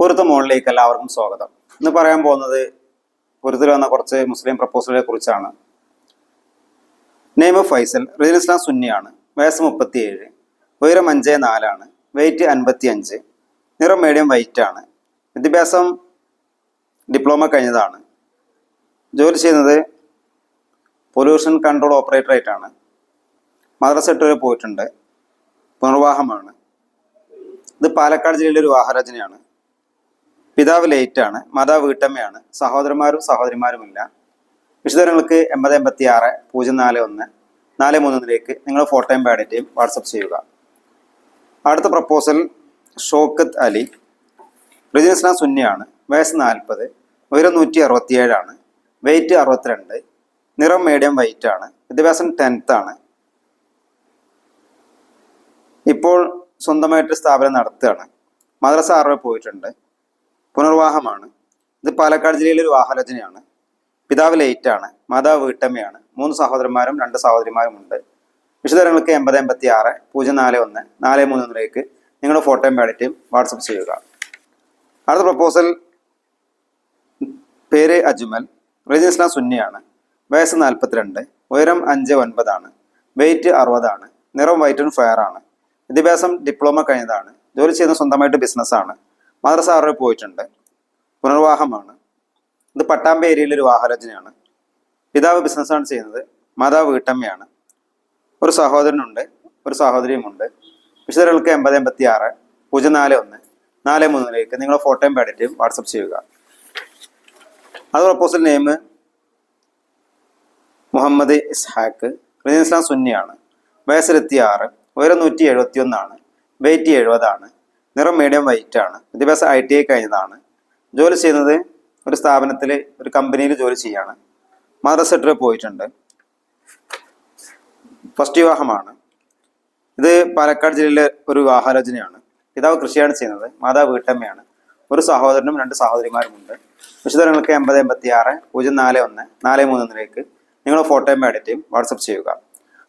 പൊരുത്ത മോളിലേക്ക് എല്ലാവർക്കും സ്വാഗതം. ഇന്ന് പറയാൻ പോകുന്നത് പൊരുത്തിൽ വന്ന കുറച്ച് മുസ്ലിം പ്രപ്പോസലുകളെ കുറിച്ചാണ്. നെയ്മ ഫൈസൽ റീൻ ഇസ്ലാം സുന്നിയാണ് വയസ്സ് മുപ്പത്തിയേഴ് ഉയരം അഞ്ച് നാലാണ് വെയിറ്റ് അൻപത്തി അഞ്ച് നിറം മീഡിയം വൈറ്റ് ആണ്. വിദ്യാഭ്യാസം ഡിപ്ലോമ കഴിഞ്ഞതാണ്. ജോലി ചെയ്യുന്നത് പൊല്യൂഷൻ കൺട്രോൾ ഓപ്പറേറ്റർ ആയിട്ടാണ്. മദ്രസ പോയിട്ടുണ്ട്. പുനർവാഹമാണ് ഇത് പാലക്കാട് ജില്ലയിലെ ഒരു വാഹനരചനയാണ് പിതാവ് ലേറ്റ് ആണ് മാതാവ് വീട്ടമ്മയാണ് സഹോദരന്മാരും സഹോദരിമാരുമില്ല. വിശദങ്ങൾക്ക് എൺപത് എൺപത്തി ആറ് പൂജ്യം നാല് ഒന്ന് നാല് മൂന്നിലേക്ക് നിങ്ങൾ ഫോട്ടോയും ബാഡിറ്റയും വാട്സപ്പ് ചെയ്യുക. അടുത്ത പ്രപ്പോസൽ ഷോക്കത്ത് അലി. റിജിനസ്ന സുന്നിയാണ് വയസ്സ് നാൽപ്പത് ഉയരം നൂറ്റി അറുപത്തിയേഴാണ് വെയിറ്റ് അറുപത്തിരണ്ട് നിറം മീഡിയം വൈറ്റ് ആണ് വിദ്യാഭ്യാസം ടെൻത്ത് ആണ്. ഇപ്പോൾ സ്വന്തമായിട്ട് സ്ഥാപനം നടത്തുകയാണ്. മദ്രസ ആറ് പോയിട്ടുണ്ട്. പുനർവാഹമാണ്. ഇത് പാലക്കാട് ജില്ലയിലെ ഒരു വാഹനരചനയാണ് പിതാവ് ലേറ്റാണ്. മാതാവ് വീട്ടമ്മയാണ്. മൂന്ന് സഹോദരന്മാരും രണ്ട് സഹോദരിമാരും ഉണ്ട് വിശദങ്ങൾക്ക് എൺപത് എൺപത്തി ആറ് പൂജ്യം നാല് ഒന്ന് നാല് മൂന്നിലേക്ക് നിങ്ങളുടെ ഫോട്ടോയും ബാഡിറ്റയും വാട്സപ്പ് ചെയ്യുക. അടുത്ത പ്രപ്പോസൽ പേര് അജ്മൽ. റീജിയൻ ഇസ്ലാം സുന്നിയാണ്. വയസ്സ് നാൽപ്പത്തിരണ്ട് ഉയരം അഞ്ച് ഒൻപതാണ് വെയിറ്റ് അറുപതാണ് നിറം വൈറ്റ് ആൻഡ് ഫയർ ആണ്. വിദ്യാഭ്യാസം ഡിപ്ലോമ കഴിഞ്ഞതാണ്. ജോലി ചെയ്യുന്ന സ്വന്തമായിട്ട് ബിസിനസ്സാണ് മദ്രസ ആറിൽ പോയിട്ടുണ്ട്. പുനർവാഹമാണ് ഇത് പട്ടാമ്പ ഏരിയയിലൊരു വാഹരചനയാണ് പിതാവ് ബിസിനസ്സാണ് ചെയ്യുന്നത്. മാതാവ് വീട്ടമ്മയാണ്. ഒരു സഹോദരനുണ്ട്. ഒരു സഹോദരിയുമുണ്ട്. വിശദങ്ങൾക്ക് എൺപത് എൺപത്തി ആറ് പൂജ്യം നാല് ഒന്ന് നാല് മൂന്നിലേക്ക് നിങ്ങൾ ഫോട്ടോയും പാടിറ്റും വാട്സപ്പ് ചെയ്യുക. അത് പ്രപ്പോസൽ നെയിം മുഹമ്മദ് ഇസ്ഹാക്ക് റിനീസ്ലാം സുന്നിയാണ്. വയസ്സിലെത്തി ആറ് ഉയരം നൂറ്റി എഴുപത്തി ഒന്നാണ് വെയിറ്റ് എഴുപതാണ്. നിറം മീഡിയം വൈറ്റ് ആണ്. വിദ്യാഭ്യാസം ഐ ടി ഐ കഴിഞ്ഞതാണ്. ജോലി ചെയ്യുന്നത് ഒരു സ്ഥാപനത്തിൽ ഒരു കമ്പനിയിൽ ജോലി ചെയ്യാണ്. മദ്രസ സെക്ടറിൽ പോയിട്ടുണ്ട്. ഫസ്റ്റ് വിവാഹമാണ്. ഇത് പാലക്കാട് ജില്ലയിലെ ഒരു വിവാഹാലോചനയാണ്. പിതാവ് കൃഷിയാണ് ചെയ്യുന്നത് മാതാവ് വീട്ടമ്മയാണ്. ഒരു സഹോദരനും രണ്ട് സഹോദരിമാരുമുണ്ട്. വിശദങ്ങൾക്ക് എൺപത് എൺപത്തി ആറ് പൂജ്യം നാല് ഒന്ന് നാല് മൂന്നിലേക്ക് നിങ്ങൾ ഫോട്ടോയും ബാഡിറ്റയും വാട്സപ്പ് ചെയ്യുക.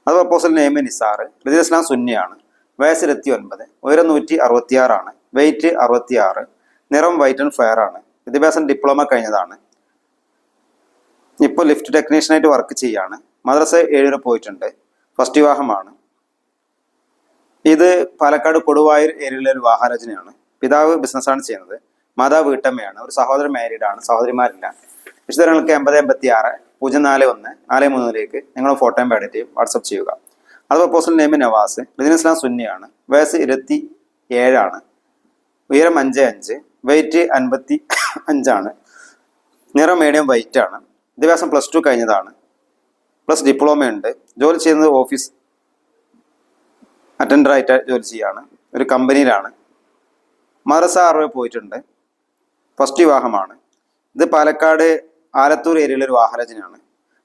അത് പ്രപ്പോസൽ നെയിം നിസാർ റിജിസ്ലാം സുന്നിയാണ്. വയസ്സ് ഇരുപത്തി ഒൻപത് ഉയരം നൂറ്റി അറുപത്തിയാറാണ് വെയിറ്റ് അറുപത്തിയാറ് നിറം വൈറ്റ് ആൻഡ് ഫയർ ആണ്. വിദ്യാഭ്യാസം ഡിപ്ലോമ കഴിഞ്ഞതാണ്. ഇപ്പോൾ ലിഫ്റ്റ് ടെക്നീഷ്യനായിട്ട് വർക്ക് ചെയ്യാണ്. മദ്രസ ഏഴിന് പോയിട്ടുണ്ട്. ഫസ്റ്റ് വിവാഹമാണ്. ഇത് പാലക്കാട് കൊടുവായൂർ ഏരിയയിലെ ഒരു വാഹനരചനയാണ് പിതാവ് ബിസിനസ്സാണ് ചെയ്യുന്നത്. മാതാവ് വീട്ടമ്മയാണ്. ഒരു സഹോദരൻ മാരീഡ് ആണ്. സഹോദരിമാരില്ല. വിശദങ്ങൾക്ക് എൺപത് എൺപത്തി ആറ് പൂജ്യം നാല് ഒന്ന് നാല് മൂന്നിലേക്ക് നിങ്ങൾ ഫോട്ടോയും ബാഡിറ്റയും വാട്സപ്പ് ചെയ്യുക. അത് proposal name Nawaz. Business Islam സുന്നിയാണ്. വയസ്സ് ഇരുപത്തി ഏഴാണ്. ഉയരം അഞ്ച് അഞ്ച്. വെയിറ്റ് അൻപത്തി അഞ്ചാണ്. നിറം മീഡിയം വൈറ്റ് ആണ്. വിദ്യാഭ്യാസം പ്ലസ് ടു കഴിഞ്ഞതാണ്. പ്ലസ് ഡിപ്ലോമ ഉണ്ട്. ജോലി ചെയ്യുന്നത് ഓഫീസ് അറ്റൻഡറായിട്ട് ജോലി ചെയ്യാണ്. ഒരു കമ്പനിയിലാണ് മദ്രസ അറിവ് പോയിട്ടുണ്ട്. ഫസ്റ്റ് വിവാഹമാണ്. ഇത് പാലക്കാട് ആലത്തൂർ ഏരിയയിലെ ഒരു വാഹനരചനയാണ്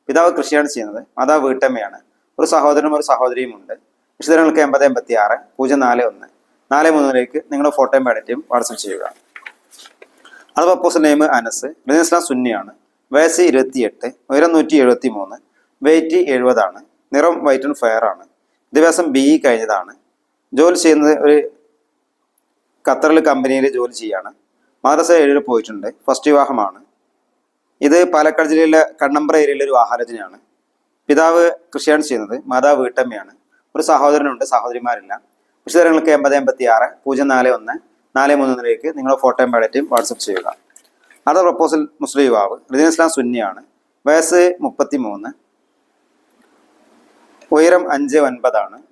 പിതാവ് കൃഷിയാണ് ചെയ്യുന്നത്. മാതാവ് വീട്ടമ്മയാണ്. ഒരു സഹോദരനും ഒരു സഹോദരിയും ഉണ്ട്. വിശദങ്ങൾക്ക് എൺപത് എൺപത്തി ആറ് പൂജ്യം നാല് ഒന്ന്. നാല് മൂന്നിലേക്ക് നിങ്ങൾ ഫോട്ടോയും പാഡറ്റും വാട്സപ്പ് ചെയ്യുക. അത് പപ്പോസ് നെയിം അനസ് ഇസ്ലാം സുന്നിയാണ്. വയസ്സ് ഇരുപത്തിയെട്ട് ഉയരം നൂറ്റി എഴുപത്തി മൂന്ന് വെയിറ്റ് എഴുപതാണ്. നിറം വൈറ്റ് ആൻഡ് ഫെയർ ആണ്. വിദ്യാഭ്യാസം ബി ഇ കഴിഞ്ഞതാണ്. ജോലി ചെയ്യുന്നത് ഒരു ഖത്തറിൽ കമ്പനിയിൽ ജോലി ചെയ്യാണ്. മദ്രസ ഏഴിൽ പോയിട്ടുണ്ട്. ഫസ്റ്റ് വിവാഹമാണ്. ഇത് പാലക്കാട് ജില്ലയിലെ കണ്ണമ്പ്ര ഏരിയയിലെ ഒരു ആഹാരജനയാണ് പിതാവ് കൃഷിയാണ് ചെയ്യുന്നത് മാതാവ് വീട്ടമ്മയാണ്. ഒരു സഹോദരനുണ്ട് സഹോദരിമാരില്ല. വിശദങ്ങൾക്ക് എൺപത് എൺപത്തി ആറ് പൂജ്യം നാല് ഒന്ന് നാല് മൂന്നിലേക്ക് നിങ്ങളുടെ ഫോട്ടോയും ബാഡറ്റും വാട്സപ്പ് ചെയ്യുക. അടുത്ത പ്രപ്പോസൽ മുസ്ലിം യുവാവ് റിദിൻ ഇസ്ലാം സുന്നിയാണ്. വയസ്സ് മുപ്പത്തി മൂന്ന് ഉയരം അഞ്ച് ഒൻപതാണ്.